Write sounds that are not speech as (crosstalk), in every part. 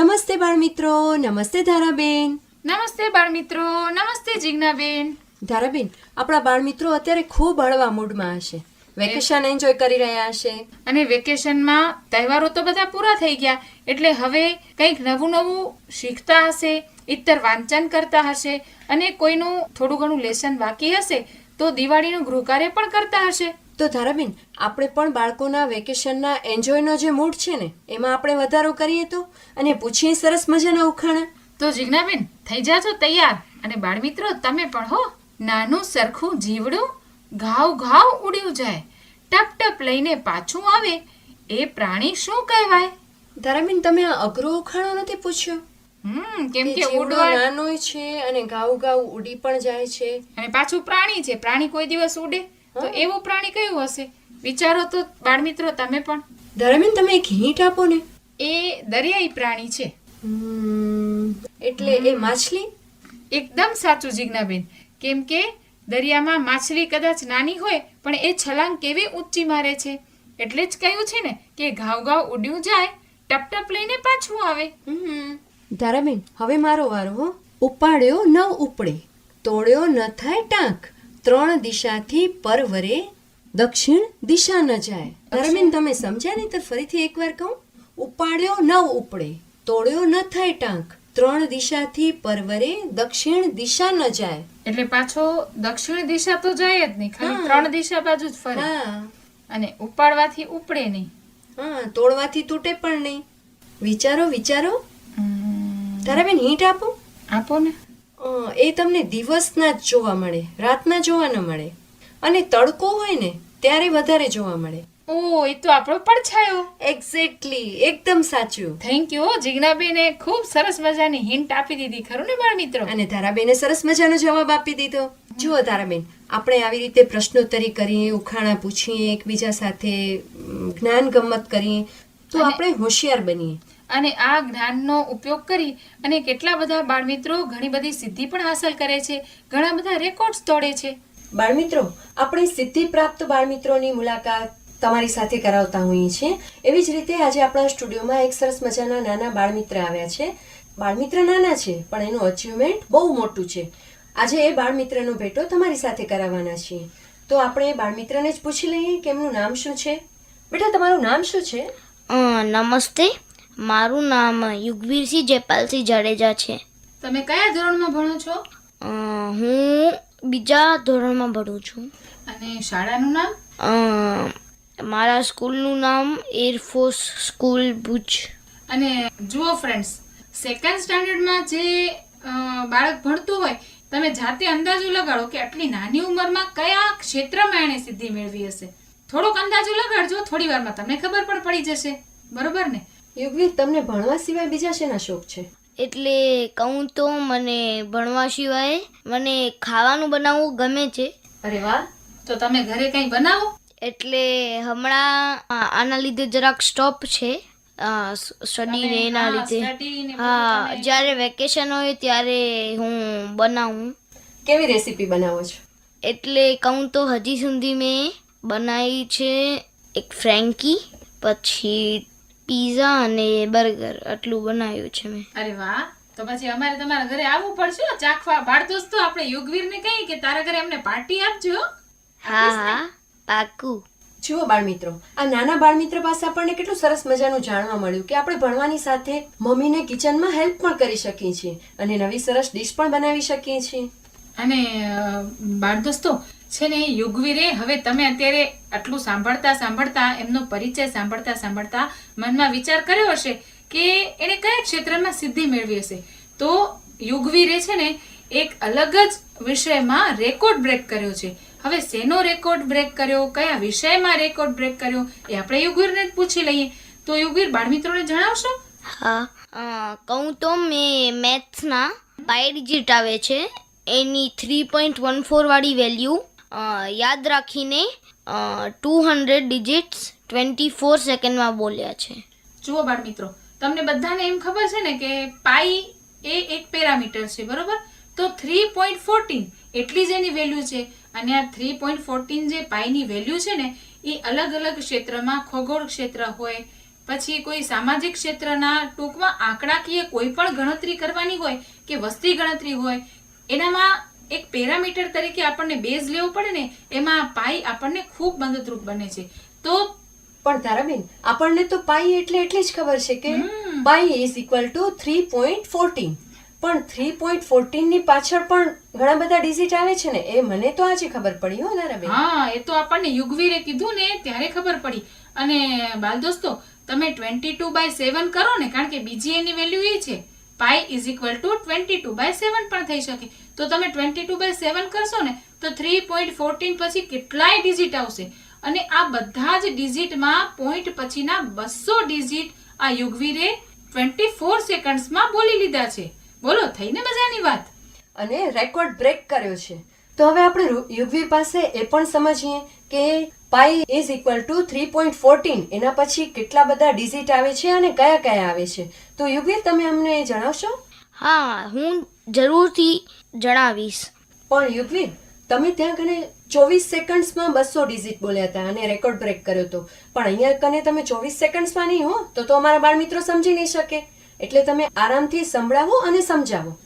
નમસ્તે બાળમિત્રો નમસ્તે ધારાબેન. નમસ્તે બાળમિત્રો નમસ્તે જિજ્ઞાબેન. ધારાબેન આપણા બાળમિત્રો અત્યારે ખૂબ હળવા મૂડમાં હશે. વેકેશન એન્જોય કરી રહ્યા હશે. અને વેકેશનમાં તહેવારો તો બધા પૂરા થઈ ગયા. એટલે હવે કંઈક નવું નવું શીખતા હશે ઇતર વાંચન કરતા હશે અને કોઈનું થોડું ઘણું લેસન બાકી હશે તો દિવાળીનું ગૃહકાર્ય પણ કરતા હશે. તો ધારાબેન આપણે પણ બાળકોના વેકેશનના એન્જોયનો જે મૂડ છે ને એમાં આપણે વધારો કરીએ તો? અને પૂછીએ સરસ મજાના ઉખાણા. તો જિજ્ઞાબેન થઈ જાજો તૈયાર. અને બાળમિત્રો તમે પણ હો. નાનું સરખું જીવડું ઘાવ ઘાવ ઉડ્યું જાય. ટપ ટપ લઈને પાછું આવે. એ પ્રાણી શું કહેવાય? ધારાબેન તમે આ અઘરો ઉખાણો નથી પૂછ્યો? હમ કેમ કે ઉડવા નાનોય છે અને ગાઉ ગાઉ ઉડી પણ જાય છે. અને પાછું પ્રાણી છે. પ્રાણી કોઈ દિવસ ઉડે. તો. એવું પ્રાણી કયું હશે? વિચારો તો બાળમિત્રો તમે પણ. ધર્મેન તમે એક હિંટ આપો ને. એ દરિયાઈ પ્રાણી છે. એટલે એ માછલી? એકદમ સાચું જિજ્ઞાબેન. કેમ કે દરિયામાં માછલી કદાચ નાની હોય પણ એ છલાંગ કેવી ઊંચી મારે છે? એટલે જ કહ્યું છે ને કે ઘાવ ઘાવ ઉડ્યું જાય ટપ ટપ લઈને પાછું આવે. ધારાબેન હવે મારો વારો હો. ઉપાડ્યો ન ઉપડે તોડ્યો ન થાય ટાંક. ત્રણ દિશાથી પરવરે દક્ષિણ દિશા ન જાય. ધારાબેન તમે સમજ્યા નહીં તો ફરીથી એકવાર કહું? ઉપાડ્યો ન ઉપડે તોડ્યો ન થાય ટાંક. ત્રણ દિશાથી પરવરે દક્ષિણ દિશા ન જાય. એટલે પાછો દક્ષિણ દિશા તો જાય જ નહીં ખાલી ત્રણ દિશા બાજુ જ ફરે. અને ઉપાડવાથી ઉપડે નહીં. હા તોડવાથી તૂટે પણ નહીં. વિચારો વિચારો. હમ, ધારાબેન હિંટ આપો. આપો ને. એ તમને દિવસના જ જોવા મળે રાતના જોવા ન મળે. અને તડકો હોય ને ત્યારે વધારે જોવા મળે. ઓ એ તો આપણો પડછાયો. એક્ઝેક્ટલી એકદમ સાચું. થેન્ક યુ જિજ્ઞાબેને ખૂબ સરસ મજાની હિન્ટ આપી દીધી ખરું ને બાળ મિત્રો? અને ધારાબેને સરસ મજાનો જવાબ આપી દીધો. જુઓ તારાબેન આપણે આવી રીતે પ્રશ્નોત્તરી કરીએ ઉખાણા પૂછીએ એકબીજા સાથે જ્ઞાન ગમત કરીએ તો આપણે હોશિયાર બનીએ. અને આ જ્ઞાનનો ઉપયોગ કરી અને કેટલા બધા બાળમિત્રો ઘણી બધી સિદ્ધિ પણ હાંસલ કરે છે. ઘણા બધા રેકોર્ડ્સ તોડે છે. બાળમિત્રો આપણે સિદ્ધિ પ્રાપ્ત બાળમિત્રોની મુલાકાત તમારી સાથે કરાવતા હોઈએ છીએ. એવી જ રીતે આજે આપણા સ્ટુડિયોમાં એક સરસ મજાના નાના બાળમિત્ર આવ્યા છે. બાળમિત્ર નાના છે પણ એનું અચીવમેન્ટ બહુ મોટું છે. આજે એ બાળમિત્રનો ભેટો તમારી સાથે કરાવવાના છીએ. તો આપણે બાળમિત્રને જ પૂછી લઈએ કે એમનું નામ શું છે? બેટા તમારું નામ શું છે? નમસ્તે. મારું નામ યુગવીરસિંહ જયપાલસિંહ જાડેજા છે. તમે કયા ધોરણમાં ભણો છો? હું બીજા ધોરણમાં ભણું છું. અને શાળાનું નામ? મારા સ્કૂલનું નામ એરફોર્સ સ્કૂલ ભુજ. અને જુઓ ફ્રેન્ડ્સ સેકન્ડ સ્ટાન્ડર્ડમાં જે બાળક ભણતું હોય તમે જાતે અંદાજો લગાડો કે આટલી નાની ઉંમરમાં કયા ક્ષેત્રમાં એણે સિદ્ધિ મેળવી હશે. થોડોક અંદાજો લગાડજો થોડી વારમાં તમને ખબર પણ પડી જશે. બરોબર ને? યુગવીર તમને ભણવા સિવાય બીજા શેના શોખ છે? એટલે કહું તો મને ભણવા સિવાય મને ખાવાનું બનાવવું ગમે છે. અરે વાહ તો તમે ઘરે કંઈ બનાવો? એટલે હમણાં આના લીધે જરાક સ્ટોપ છે. સ્ટડી ને એના લીધે. હા જ્યારે વેકેશન હોય ત્યારે હું બનાવું. કેવી રેસીપી બનાવો છો? એટલે કહું તો હજી સુધી મેં બનાવી છે એક ફ્રેન્કી પછી પીઝા અને બર્ગર આટલું બનાવ્યું છે મેં. અરે વાહ. તો પછી અમારે તમારા ઘરે આવવું પડશે? ચાખવા બાળ દોસ્તો આપણે યુગવીરને કહીએ કે તારા ઘરે અમને પાર્ટી આપજો. હા હા. પાકું જુઓ બાળમિત્રો આ નાના બાળમિત્ર પાસે આપણને કેટલું સરસ મજાનું જાણવા મળ્યું કે આપણે ભણવાની સાથે મમ્મીને કિચનમાં હેલ્પ પણ કરી શકીએ છીએ અને નવી સરસ ડિશ પણ બનાવી શકીએ છીએ. અને બાળ દોસ્તો છે ને, યુગવીરે હવે તમે અત્યારે આટલું સાંભળતા સાંભળતા, એમનો પરિચય સાંભળતા સાંભળતા મનમાં વિચાર કર્યો હશે કે એણે કયા ક્ષેત્રમાં સિદ્ધિ મેળવી હશે. તો યુગવીરે છે ને, એક અલગ જ વિષયમાં રેકોર્ડ બ્રેક કર્યો છે. હવે શેનો રેકોર્ડ બ્રેક કર્યો, કયા વિષયમાં રેકોર્ડ બ્રેક કર્યો, એ આપણે યુગવીરને જ પૂછી લઈએ. તો યુગવીર, બાળમિત્રોને જણાવશો? હા. કહું તો મેં મેથ્સના બાય ડિજિટ આવે છે. એની થ્રી પોઈન્ટ વન ફોરવાળી વેલ્યુ યાદ રાખીને two hundred digits twenty four સેકન્ડમાં બોલ્યા છે. જુઓ બાળ મિત્રો તમને બધાને એમ ખબર છે ને કે પાઈ એ એક પેરામીટર છે, બરોબર? તો થ્રી પોઈન્ટ ફોર્ટીન એટલી જ એની વેલ્યુ છે. અને આ થ્રી પોઈન્ટ ફોર્ટીન જે પાઈની વેલ્યુ છે ને, એ અલગ અલગ ક્ષેત્રમાં, ખગોળ ક્ષેત્ર હોય, પછી કોઈ સામાજિક ક્ષેત્રના ટૂંકમાં આંકડાકીય કોઈ પણ ગણતરી કરવાની હોય કે વસ્તી ગણતરી હોય, એનામાં એક પેરામીટર તરીકે આપણને બેઝ લેવો પડે ને એમાં પાઈ આપણને ખૂબ મદદરૂપ બને છે. તો પણ તારાબેન આપણને તો પાઈ એટલે એટલી જ ખબર છે કે. Pi is equal to three point fourteen પણ થ્રી પોઈન્ટ ફોર્ટીનની પાછળ પણ ઘણા બધા ડિઝિટ આવે છે ને એ મને તો આજે ખબર પડી હો તારાબેન હા એ તો આપણને યુગવીરે કીધું ને ત્યારે ખબર પડી. અને બાલ દોસ્તો તમે ટ્વેન્ટી ટુ બાય સેવન કરો ને કારણ કે બીજી એની વેલ્યુ એ છે. Pi is equal to twenty two by seven પણ થઈ શકે. તો તમે ટ્વેન્ટી ટુ બાય સેવન કરશો ને તો થ્રી પોઈન્ટ ફોર્ટીન પછી કેટલાય ડિજિટ આવશે? અને આ બધા જ ડિજિટમાં પોઈન્ટ પછીના બસો ડિજિટ આ યુગવીરે ટ્વેન્ટી ફોર સેકન્ડ્સમાં બોલી લીધા છે. બોલો થઈને મજાની વાત? અને રેકોર્ડ બ્રેક કર્યો છે. તો હવે આપણે યુગવીર પાસે એ પણ સમજીએ કે pi is equal to three point fourteen એના પછી કેટલા બધા ડિજિટ આવે છે અને કયા કયા આવે છે. તો યુગવીર તમે અમને જણાવશો? હા હું જરૂરથી જણાવીશ. પણ યુગવીર તમે ત્યાં કને ચોવીસ સેકન્ડ્સમાં બસો ડિજિટ બોલ્યા હતા અને રેકોર્ડ બ્રેક કર્યો હતો. પણ અહીંયા કને તમે ચોવીસ સેકન્ડ્સમાં નહીં હો તો તો અમારા બાળ મિત્રો સમજી નહીં શકે. એટલે તમે આરામથી સંભળાવો અને સમજાવો.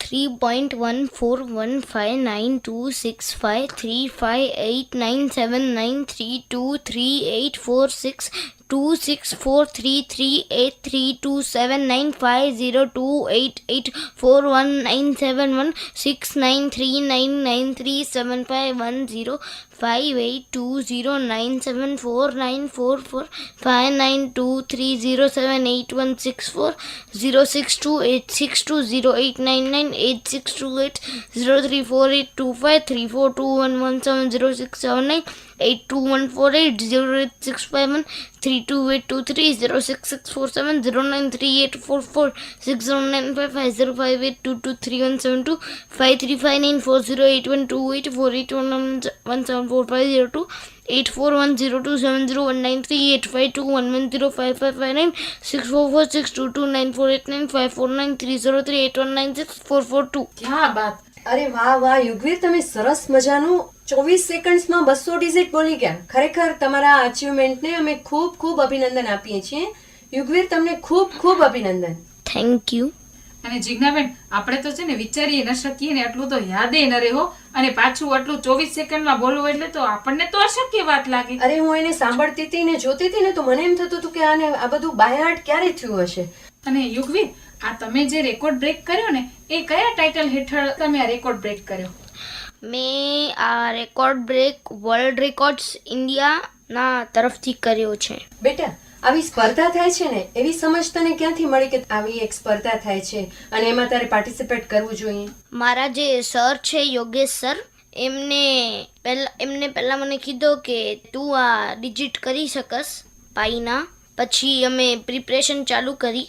Three point one four one five nine two six five three five eight nine seven nine three two three eight four six two six four three three eight three two seven nine five zero two eight eight four one nine seven one six nine three nine nine three seven five one zero five eight two zero nine seven four nine four four five nine two three zero seven eight one six four zero six two eight six two zero eight nine nine eight six two eight zero three four eight two five three four two one one seven zero six seven nine eight two one four eight zero eight six five one three two eight two three zero six six four seven zero nine three eight four four six zero nine five five zero five eight two two three one seven two five three five nine four zero eight one two eight four eight one one seven four five zero two eight four one zero two seven zero one nine three eight five two one one zero five five five nine six four four six two two nine four eight nine five four nine three zero three eight one nine six four four two ક્યાં બાત? અરે વાહ વાહ યુગવીર તમે સરસ મજાનું ચોવીસ સેકન્ડ્સમાં બસો ડિજિટ બોલી ગયા. ખરેખર તમારા અચીવમેન્ટને અમે ખૂબ ખૂબ અભિનંદન આપીએ છીએ. યુગવીર તમને ખૂબ ખૂબ અભિનંદન. થેન્ક યુ અને જિજ્ઞાબેન આપણે તો છે ને વિચારીએ ન શકીએ ને એટલું તો યાદે ન રહો. અને પાછું આટલું ચોવીસ સેકન્ડમાં બોલવું એટલે તો આપણને તો અશક્ય વાત લાગે. અરે હું એને સાંભળતી હતી ને જોતી હતી ને તો મને એમ થતું હતું કે આને આ બધું બાયહાર્ટ ક્યારે થયું હશે? અને યુગવીર આ તમે જે રેકોર્ડ બ્રેક કર્યો ને એ કયા ટાઇટલ હેઠળ તમે આ રેકોર્ડ બ્રેક કર્યો? મેં આ રેકોર્ડ બ્રેક વર્લ્ડ રેકોર્ડ્સ ઇન્ડિયાના તરફથી કર્યો છે. બેટા આવી સ્પર્ધા થાય છે ને એવી સમજ તને ક્યાંથી મળી કે આવી એક સ્પર્ધા થાય છે અને એમાં તારે પાર્ટિસિપેટ કરવું જોઈએ? મારા જે સર છે યોગેશ સર એમને પહેલા એમને પહેલાં મને કીધો કે તું આ ડિજિટ કરી શકસ પાઈના. પછી અમે પ્રિપરેશન ચાલુ કરી.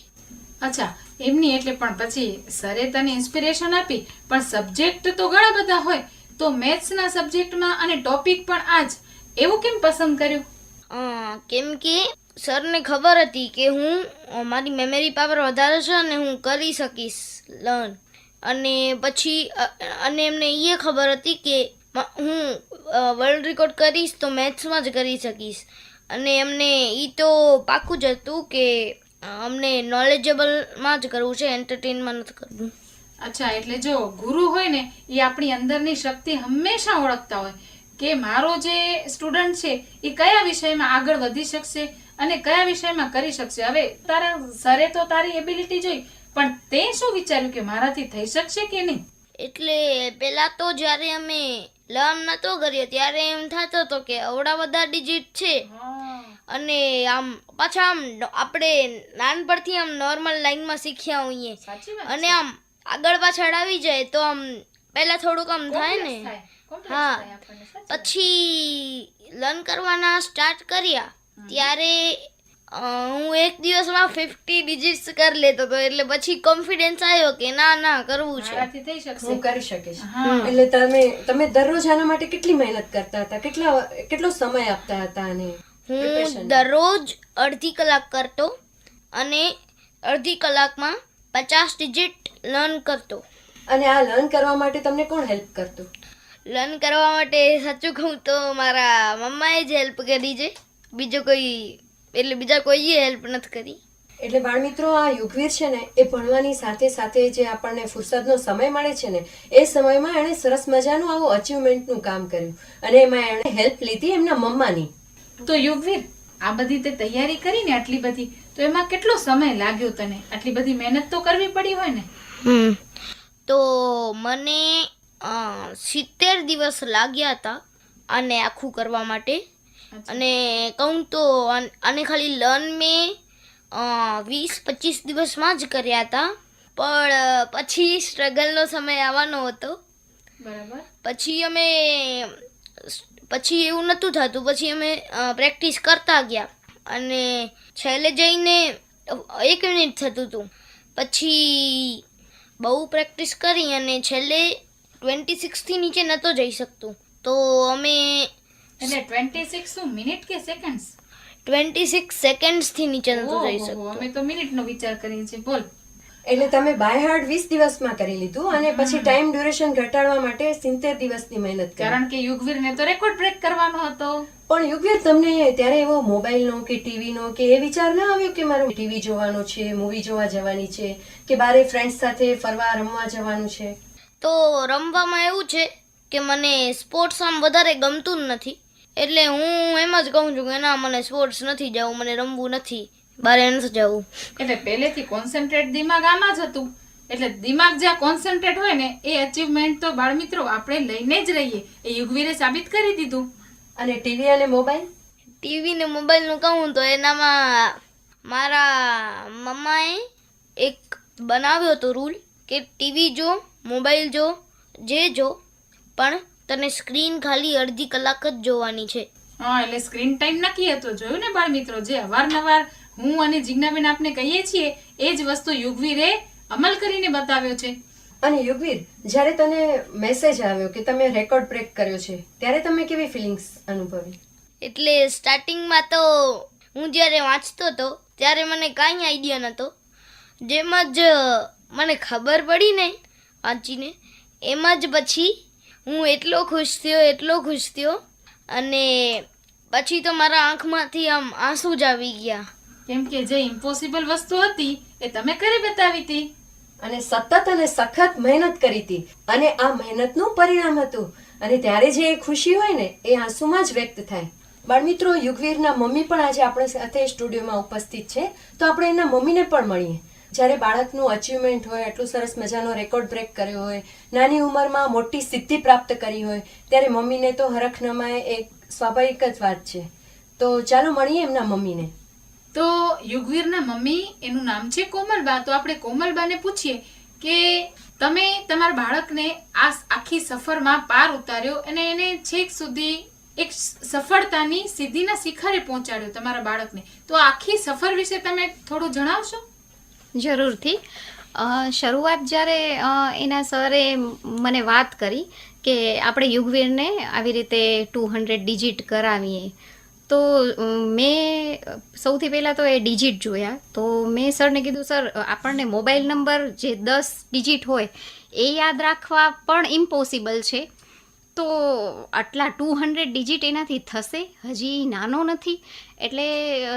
અચ્છા એમની એટલે પણ પછી સરે તને ઇન્સ્પિરેશન આપી પણ સબ્જેક્ટ તો ઘણા બધા હોય તો મેથ્સના સબ્જેક્ટમાં અને ટોપિક પણ આ જ એવું કેમ પસંદ કર્યું? કેમ કે સરને ખબર હતી કે હું મારી મેમરી પાવર વધારે છે અને હું કરી શકીશ લર્ન અને પછી અને એમને એ ખબર હતી કે હું વર્લ્ડ રેકોર્ડ કરીશ તો મેથ્સમાં જ કરી શકીશ. અને એમને એ તો પાક્કું જ હતું કે અમને નોલેજેબલમાં જ કરવું છે એન્ટરટેનમાં નથી કરવું. અચ્છા એટલે જો ગુરુ હોય ને એ આપણી અંદરની શક્તિ હંમેશા ઓળખતા હોય. કે મારો જે સ્ટુડન્ટ છે એ કયા વિષયમાં આગળ વધી શકશે અને કયા વિષયમાં કરી શકશે? હવે તારા સરે તો તારી એબિલિટી જોઈ પણ તે શું વિચાર્યું કે મારાથી થઈ શકશે કે નહીં? એટલે પહેલાં તો જ્યારે અમે લર્ન નહોતો કર્યો ત્યારે એમ થતો હતો કે અવડા બધા ડિજિટ છે. અને આમ પાછા આમ આપણે નાનપણથી આમ નોર્મલ લાઈનમાં શીખ્યા હોઈએ. અને આમ આગળ પાછળ આવી જાય તો આમ પહેલા થોડુંક આમ થાય ને. હા. પછી લર્ન કરવાના સ્ટાર્ટ કર્યા. ત્યારે હું એક દિવસમાં ફિફ્ટી ડિજિટ્સ કરી લેતો હતો. એટલે પછી કોન્ફિડન્સ આવ્યો કે ના ના કરવું છે. થઈ શકશે. હું કરી શકીશ. હા. એટલે તમે તમે દરરોજ આના માટે કેટલી મહેનત કરતા હતા? કેટલા કેટલો સમય આપતા હતા અને હું દરરોજ અડધી કલાક કરતો અને અડધી કલાકમાં પચાસ ડિજિટ લર્ન કરતો. અને આ લર્ન કરવા માટે તમને કોણ હેલ્પ કરતું? લર્ન કરવા માટે સાચું કહું તો મારા મમ્માએ જ હેલ્પ કરી છે. બીજો કોઈ એટલે બીજા કોઈએ હેલ્પ નથી કરી. એટલે બાળમિત્રો આ યુગવીર છે ને એ ભણવાની સાથે સાથે જે આપણને ફુરસદનો સમય મળે છે ને એ સમયમાં એણે સરસ મજાનું આવું અચીવમેન્ટનું કામ કર્યું. અને એમાં એણે હેલ્પ લીધી એમના મમ્માની. તો યુગવીર આ બધી તે તૈયારી કરીને આટલી બધી? તો એમાં કેટલો સમય લાગ્યો તને? આટલી બધી મહેનત તો કરવી પડી હોય ને? હમ. તો મને સિત્તેર દિવસ લાગ્યા હતા આને આખું કરવા માટે. અને કહું તો આને ખાલી લર્ન મેં વીસ પચીસ દિવસમાં જ કર્યા હતા. પણ પછી સ્ટ્રગલનો સમય આવવાનો હતો. બરાબર. પછી અમે પછી એવું નહોતું થતું. પછી અમે પ્રેક્ટિસ કરતા ગયા. અને છેલ્લે જઈને એક મિનિટ થતું હતું. પછી બહુ પ્રેક્ટિસ કરી અને છેલ્લે ટ્વેન્ટી સિક્સથી નીચે નહોતો જઈ શકતું. તો અમે એટલે ટ્વેન્ટી સિક્સ મિનિટ કે સેકન્ડ્સ ટ્વેન્ટી સિક્સ સેકન્ડ્સથી નીચે નહોતો જઈ શકતું. અમે તો મિનિટનો વિચાર કરીએ છીએ. બોલ. એટલે તમે બાય હાર્ડ વીસ દિવસમાં કરી લીધું અને પછી ટાઈમ ડ્યુરેશન ઘટાડવા માટે સિત્તેર દિવસની મહેનત કારણ કે યુગવીરને તો રેકોર્ડ બ્રેક કરવાનો હતો. પણ યુગવીર તમને ત્યારે એવો મોબાઈલનો કે ટીવીનો કે એ વિચાર ના આવ્યો કે મારું ટીવી જોવાનો છે મૂવી જોવા જવાની છે કે બારે ફ્રેન્ડ્સ સાથે ફરવા રમવા જવાનું છે? તો રમવામાં એવું છે કે મને સ્પોર્ટ્સ આમ વધારે ગમતું જ નથી. એટલે હું એમ જ કહું છું કે ના મને સ્પોર્ટ્સ નથી જવું મને રમવું નથી. બારે નથી જવું એટલે પહેલેથી કોન્સન્ટ્રેટ દિમાગ આમાં જ હતું. એટલે દિમાગ જ્યાં કોન્સન્ટ્રેટ હોય ને એ અચીવમેન્ટ તો બાળમિત્રો આપણે લઈને જ રહીએ. એ યુગવીરે સાબિત કરી દીધું. અને ટીવી અને મોબાઈલ ટીવી ને મોબાઈલનું કહું તો એનામાં મારા મમ્માએ એક બનાવ્યો હતો રૂલ કે ટીવી જો મોબાઈલ જો જે જો પણ તને સ્ક્રીન ખાલી અડધી કલાક જ જોવાની છે. હા એટલે સ્ક્રીન ટાઈમ નક્કી હતો. જોયું ને બાળ મિત્રો જે અવારનવાર હું અને જિજ્ઞાબેન આપને કહીએ છીએ એ જ વસ્તુ યુગવીરે અમલ કરીને બતાવ્યો છે. અને યુગવીર જ્યારે તને મેસેજ આવ્યો કે તમે રેકોર્ડ બ્રેક કર્યો છે ત્યારે તમે કેવી ફિલિંગ્સ અનુભવી? એટલે સ્ટાર્ટિંગમાં તો હું જ્યારે વાંચતો હતો ત્યારે મને કાંઈ આઈડિયા નહોતો. જેમ જ મને ખબર પડી ને વાંચીને એમાં જ પછી હું એટલો ખુશ થયો એટલો ખુશ થયો અને પછી તો મારા આંખમાંથી આમ આંસુ જ આવી ગયા. કેમ કે જે ઇમ્પોસિબલ વસ્તુ હતી એ તમે કરી બતાવી હતી. અને સતત અને સખત મહેનત કરી હતી. અને આ મહેનતનું પરિણામ હતું. અને ત્યારે જે એ ખુશી હોય ને, એ આંસુમાં જ વ્યક્ત થાય. બાળમિત્રો, યુગવીરના મમ્મી પણ આજે આપણી સાથે સ્ટુડિયોમાં ઉપસ્થિત છે. તો આપણે એના મમ્મીને પણ મળીએ. જ્યારે બાળકનું અચીવમેન્ટ હોય એટલું સરસ મજાનો રેકોર્ડ બ્રેક કર્યો હોય, નાની ઉંમરમાં મોટી સિદ્ધિ પ્રાપ્ત કરી હોય, ત્યારે મમ્મીને તો હરખ નમાય એક સ્વાભાવિક જ વાત છે. તો ચાલો મળીએ એમના મમ્મીને. તો યુગવીરના મમ્મી એનું નામ છે કોમલબા. તો આપણે કોમલબાને પૂછીએ કે તમે તમારા બાળકને આ આખી સફરમાં પાર ઉતાર્યો અને એને છેક સુધી એક સફળતાની સિદ્ધિના શિખરે પહોંચાડ્યો તમારા બાળકને. તો આખી સફર વિશે તમે થોડું જણાવશો? જરૂરથી. શરૂઆત જ્યારે એના સરે મને વાત કરી કે આપણે યુગવીરને આવી રીતે ટુ હંડ્રેડ ડિજિટ કરાવીએ. તો મેં સૌથી પહેલાં તો એ ડિજિટ જોયા. તો મેં સરને કીધું, સર, આપણને મોબાઈલ નંબર જે દસ ડિજિટ હોય, એ યાદ રાખવા પણ ઇમ્પોસિબલ છે. તો આટલા ટુ હંડ્રેડ ડિજિટ એનાથી થશે? હજી નાનો નથી. એટલે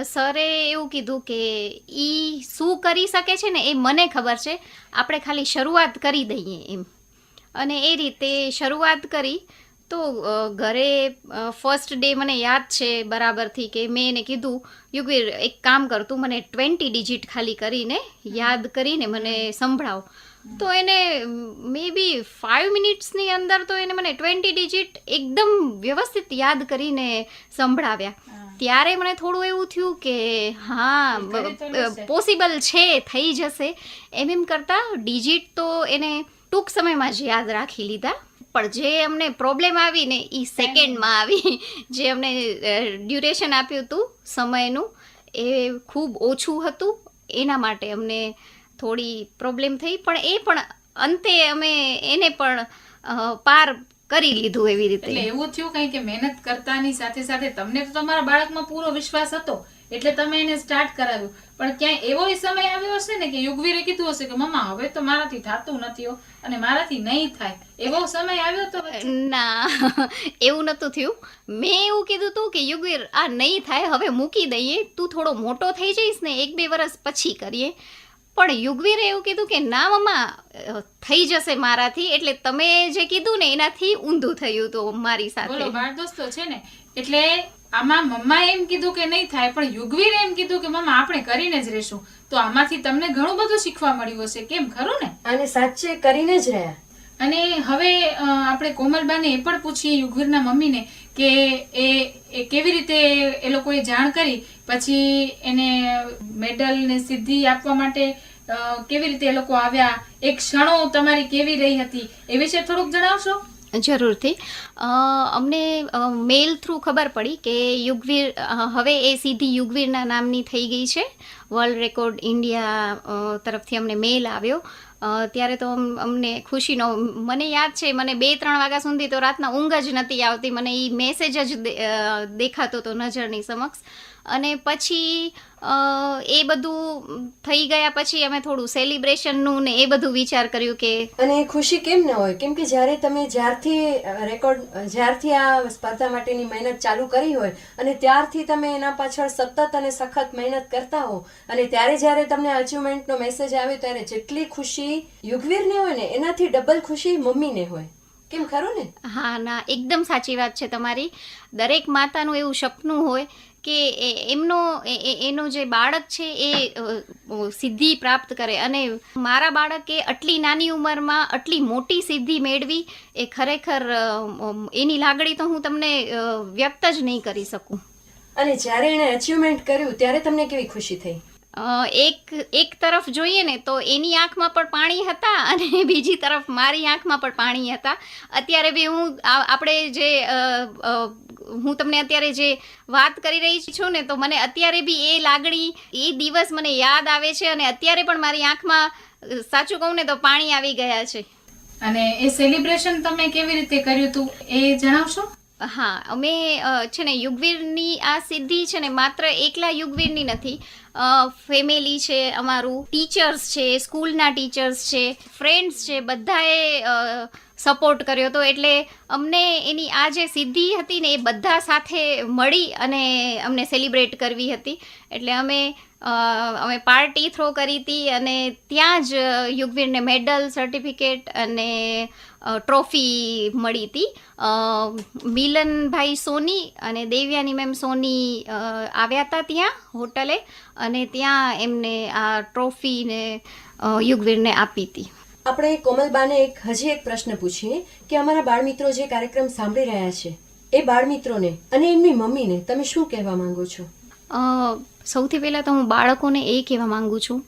સરે એવું કીધું કે એ શું કરી શકે છે ને, એ મને ખબર છે. આપણે ખાલી શરૂઆત કરી દઈએ એમ. અને એ રીતે શરૂઆત કરી. તો ઘરે ફર્સ્ટ ડે મને યાદ છે બરાબરથી કે મેં એને કીધું યુગવીર એક કામ કર તું મને ટ્વેન્ટી ડિજિટ ખાલી કરીને યાદ કરીને મને સંભળાવ. તો એને મે બી ફાઇવ મિનિટ્સની અંદર તો એને મને ટ્વેન્ટી ડિજિટ એકદમ વ્યવસ્થિત યાદ કરીને સંભળાવ્યા. ત્યારે મને થોડું એવું થયું કે હા. પોસિબલ છે થઈ જશે. એમ એમ કરતાં ડિજિટ તો એને ટૂંક સમયમાં જ યાદ રાખી લીધા. પણ જે અમને પ્રોબ્લેમ આવી ને એ સેકન્ડમાં આવી જે અમને ડ્યુરેશન આપ્યું હતું સમયનું એ ખૂબ ઓછું હતું. એના માટે અમને થોડી પ્રોબ્લેમ થઈ. પણ એ પણ અંતે અમે એને પણ પાર કરી લીધું એવી રીતે. એટલે એવું થયું કઈ કે મહેનત કરતાની સાથે સાથે તમને તો તમારા બાળકમાં પૂરો વિશ્વાસ હતો. એટલે તમે એને સ્ટાર્ટ કરાવ્યું. પણ ક્યાંય એવો સમય આવ્યો હશે ને કે યુગવીરે કીધું હશે કે મમ્મા હવે તો મારાથી થતું નથી અને મારાથી નહીં થાય. એવો સમય આવ્યો તો ના એવું નહોતું થયું. મેં એવું કીધું તું કે યુગવીર આ નહીં થાય હવે મૂકી દઈએ. તું થોડો મોટો થઈ જઈશ ને એક બે વર્ષ પછી કરીએ. પણ યુગવીરે એવું કીધું કે ના મમ્મા થઈ જશે મારાથી. એટલે તમે જે કીધું ને એનાથી ઊંધું થયું તો મારી બોલો સાથે બાળ દોસ્તો છે ને? એટલે આમાં મમ્માએ એમ કીધું કે નહીં થાય પણ યુગવીરે એમ કીધું કે મમ્મા આપણે કરીને જ રહેશું. તો આમાંથી તમને ઘણું બધું શીખવા મળ્યું હશે કેમ ખરું ને? અને સાચે કરીને જ રહ્યા. અને હવે આપણે કોમલબાને એ પણ પૂછીએ યુગવીરના મમ્મીને કે એ એ કેવી રીતે એ લોકોએ જાણ કરી પછી એને મેડલ ને સિદ્ધિ આપવા માટે કેવી રીતે એ લોકો આવ્યા એ ક્ષણો તમારી કેવી રહી હતી એ વિશે થોડુંક જણાવશો? જરૂરથી. અમને મેલ થ્રુ ખબર પડી કે યુગવીર હવે એ સીધી યુગવીરના નામની થઈ ગઈ છે. વર્લ્ડ રેકોર્ડ ઇન્ડિયા તરફથી અમને મેલ આવ્યો. ત્યારે તો અમને ખુશીનો, મને યાદ છે, મને બે ત્રણ વાગ્યા સુધી તો રાતના ઊંઘ જ નથી આવતી. મને એ મેસેજ જ દેખાતો હતો નજરની સમક્ષ. અને પછી એ બધું થઈ ગયા પછી અમે થોડું સેલિબ્રેશનનું ને એ બધું વિચાર કર્યું કે અને ખુશી કેમ ન હોય? કેમ કે જ્યારે તમે જ્યારથી રેકોર્ડ જ્યારથી આ સ્પર્ધા માટેની મહેનત ચાલુ કરી હોય અને ત્યારથી તમે એના પાછળ સતત અને સખત મહેનત કરતા હો અને ત્યારે જ્યારે તમને અચીવમેન્ટનો મેસેજ આવે ત્યારે જેટલી ખુશી યુગવીરને હોય ને એનાથી ડબલ ખુશી મમ્મીને હોય. કેમ ખરું ને? હા ના એકદમ સાચી વાત છે તમારી. દરેક માતાનું એવું સપનું હોય કે એમનો એનો જે બાળક છે એ સિદ્ધિ પ્રાપ્ત કરે અને મારા બાળકે આટલી નાની ઉંમરમાં આટલી મોટી સિદ્ધિ મેળવી એ ખરેખર એની લાગણી તો હું તમને વ્યક્ત જ નહીં કરી શકું. અને જ્યારે એણે અચીવમેન્ટ કર્યું, ત્યારે તમને કેવી ખુશી થઈ? એક એક તરફ જોઈએ ને તો એની આંખમાં પણ પાણી હતા અને (laughs) બીજી તરફ મારી આંખમાં પણ પાણી હતા. અત્યારે બી હું આપણે જે હું તમને અત્યારે જે વાત કરી રહી છું ને તો મને અત્યારે બી એ લાગણી, એ દિવસ મને યાદ આવે છે અને અત્યારે પણ મારી આંખમાં સાચું કહું ને તો પાણી આવી ગયા છે. અને એ સેલિબ્રેશન તમે કેવી રીતે કર્યું હતું એ જણાવશો? હા, અમે છે ને યુગવીરની આ સિદ્ધિ છે ને માત્ર એકલા યુગવીરની નથી. ફેમિલી છે, અમારું ટીચર્સ છે સ્કૂલના ટીચર્સ છે ફ્રેન્ડ્સ છે, બધાએ સપોર્ટ કર્યો હતો. એટલે અમને એની આ જે સિદ્ધિ હતી ને એ બધા સાથે મળી અને અમને સેલિબ્રેટ કરવી હતી. એટલે અમે અમે પાર્ટી થ્રો કરી હતી અને ત્યાં જ યુગવીરને મેડલ સર્ટિફિકેટ અને ટ્રોફી મળી હતી. મિલનભાઈ સોની અને દેવ્યાની મેમ સોની આવ્યા હતા ત્યાં હોટલે અને ત્યાં એમને આ ટ્રોફીને યુગવીરને આપી હતી. આપણે કોમલબાને એક હજી એક પ્રશ્ન પૂછીએ કે અમારા બાળમિત્રો જે કાર્યક્રમ સાંભળી રહ્યા છે, એ બાળમિત્રોને અને એમની મમ્મીને તમે શું કહેવા માંગો છો? સૌથી પહેલાં તો હું બાળકોને એ કહેવા માંગુ છું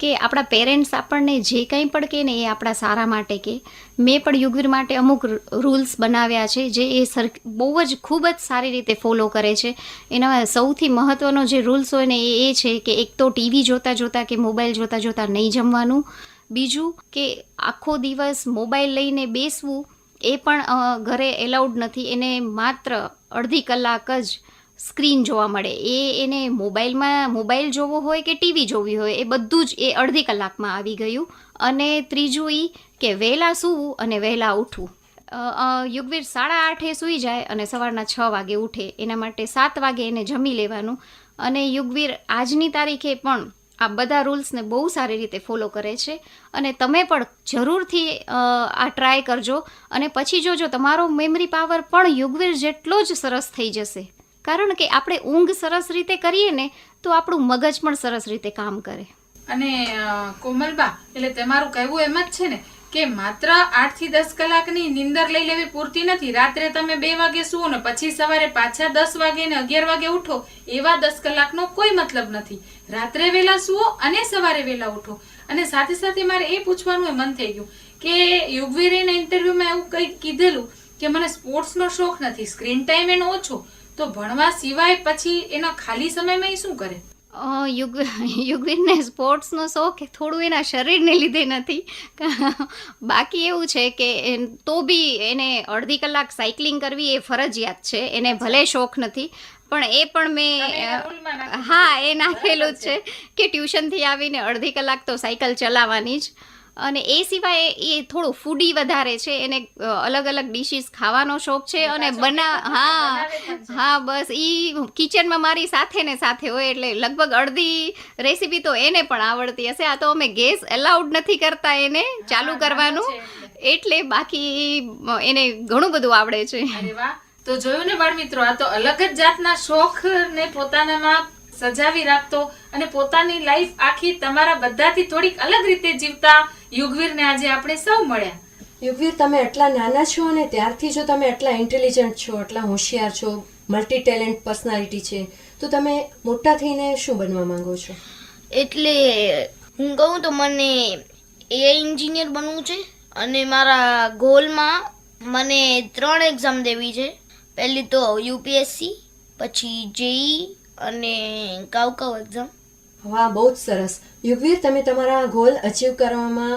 કે આપણા પેરેન્ટ્સ આપણને જે કંઈ પણ કહે ને એ આપણા સારા માટે કે મેં પણ યુગવીર માટે અમુક રૂલ્સ બનાવ્યા છે જે એ સર, બહુ જ ખૂબ જ સારી રીતે ફોલો કરે છે. એના સૌથી મહત્ત્વનો જે રૂલ્સ હોય ને એ એ છે કે એક તો ટીવી જોતાં જોતાં કે મોબાઈલ જોતાં જોતાં નહીં જમવાનું. બીજું કે આખો દિવસ મોબાઈલ લઈને બેસવું એ પણ ઘરે એલાઉડ નથી. એને માત્ર અડધી કલાક જ સ્ક્રીન જોવા મળે. એ એને મોબાઈલમાં, મોબાઈલ જોવો હોય કે ટીવી જોવી હોય, એ બધું જ એ અડધી કલાકમાં આવી ગયું. અને ત્રીજું એ કે વહેલા સૂવું અને વહેલા ઉઠવું. યુગવીર સાડા આઠે સૂઈ જાય અને સવારના છ વાગે ઉઠે. એના માટે સાત વાગે એને જમી લેવાનું. અને યુગવીર આજની તારીખે પણ આ બધા રૂલ્સને બહુ સારી રીતે ફોલો કરે છે અને તમે પણ જરૂરથી આ ટ્રાય કરજો. અને પછી જોજો, તમારો મેમરી પાવર પણ યુગવીર જેટલો જ સરસ થઈ જશે. કારણ કે આપણે ઊંઘ સરસ રીતે કરીએ ને, તો આપણું મગજ પણ સરસ રીતે કામ કરે. અને કોમલબા, એટલે તમારું કહેવું એમ જ છે ને, કે માત્ર આઠથી દસ કલાકની નિંદર લઈ લેવી પૂરતી નથી. રાત્રે તમે બે વાગે સુવો ને પછી સવારે પાછા દસ વાગે ને અગિયાર વાગે ઉઠો, એવા દસ કલાકનો કોઈ મતલબ નથી. રાત્રે વહેલા સુવો અને સવારે વહેલા ઉઠો. અને સાથે સાથે મારે એ પૂછવાનું મન થઈ ગયું કે યુગવીરેના ઇન્ટરવ્યુમાં એવું કંઈક કીધેલું કે મને સ્પોર્ટ્સનો શોખ નથી, સ્ક્રીન ટાઈમ એનો ઓછો, તો ભણવા સિવાય પછી એના ખાલી સમયમાં એ શું કરે? યુગ, યુગવીરને સ્પોર્ટ્સનો શોખ થોડું એના શરીરને લીધે નથી. બાકી એવું છે કે તો બી એને અડધી કલાક સાયકલિંગ કરવી એ ફરજિયાત છે. એને ભલે શોખ નથી પણ એ પણ મેં હા એ નાખેલું જ છે કે ટ્યુશનથી આવીને અડધી કલાક તો સાયકલ ચલાવવાની જ. અને એ સિવાય એ થોડું ફૂડી વધારે છે એને અલગ અલગ ડિશિસ ખાવાનો શોખ છે અને બના હા. હા બસ એ કિચનમાં મારી સાથે ને સાથે હોય એટલે લગભગ અડધી રેસીપી તો એને પણ આવડતી હશે. આ તો અમે ગેસ એલાઉડ નથી કરતા એને ચાલુ કરવાનું. એટલે. બાકી એને ઘણું બધું આવડે છે. તો જોયું ને બાળ મિત્રો આ તો અલગ જ જાતના શોખ ને પોતાનામાં સજાવી રાખતો અને પોતાની લાઈફ આખી તમારા બધાથી થોડીક અલગ રીતે જીવતા યુગવીરને આજે આપણે સૌ મળ્યા. યુગવીર તમે એટલા નાના છો અને ત્યારથી જો તમે એટલા ઇન્ટેલિજન્ટ છો એટલા હોશિયાર છો મલ્ટી ટેલેન્ટ પર્સનાલિટી છે તો તમે મોટા થઈને શું બનવા માંગો છો? એટલે હું કહું તો મને એઆઈ એન્જિનિયર બનવું છે અને મારા ગોલમાં મને ત્રણ એક્ઝામ દેવી છે. પહેલી તો યુપીએસસી પછી જેઈ અને કાવ કાવ એક્ઝામ વાહ બહુ જ સરસ. યુગવીર તમે તમારા ગોલ અચીવ કરવામાં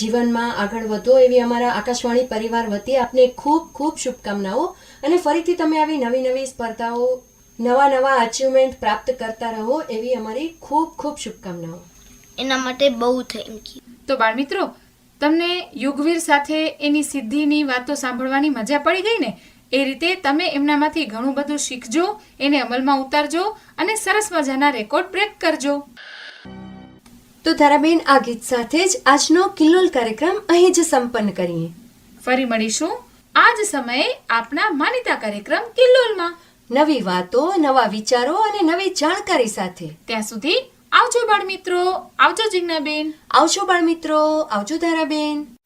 જીવનમાં આગળ વધો એવી અમારા આકાશવાણી પરિવાર વતી આપને ખૂબ ખૂબ શુભકામનાઓ. અને ફરીથી તમે આવી નવી નવી સ્પર્ધાઓ નવા નવા અચીવમેન્ટ પ્રાપ્ત કરતા રહો એવી અમારી ખૂબ ખૂબ શુભકામનાઓ. એના માટે બહુ થેન્ક યુ તો બાળ મિત્રો તમને યુગવીર સાથે એની સિદ્ધિની વાતો સાંભળવાની મજા પડી ગઈ ને? એ રીતે તમે એમનામાંથી ઘણું બધું શીખજો એને અમલમાં ઉતારજો અને સરસ મજાના રેકોર્ડ બ્રેક કરજો. તો ધારાબેન આ ગીત સાથે જ આજનો કિલ્લોલ કાર્યક્રમ અહીં જ સંપન્ન કરીએ. ફરી મળીશું. આ જ સમયે આપણા માનીતા કાર્યક્રમ કિલ્લોલમાં. નવી વાતો નવા વિચારો અને નવી જાણકારી સાથે. ત્યાં સુધી આવજો બાળ મિત્રો આવજો જિજ્ઞાબેન. આવજો બાળ મિત્રો આવજો ધારાબેન.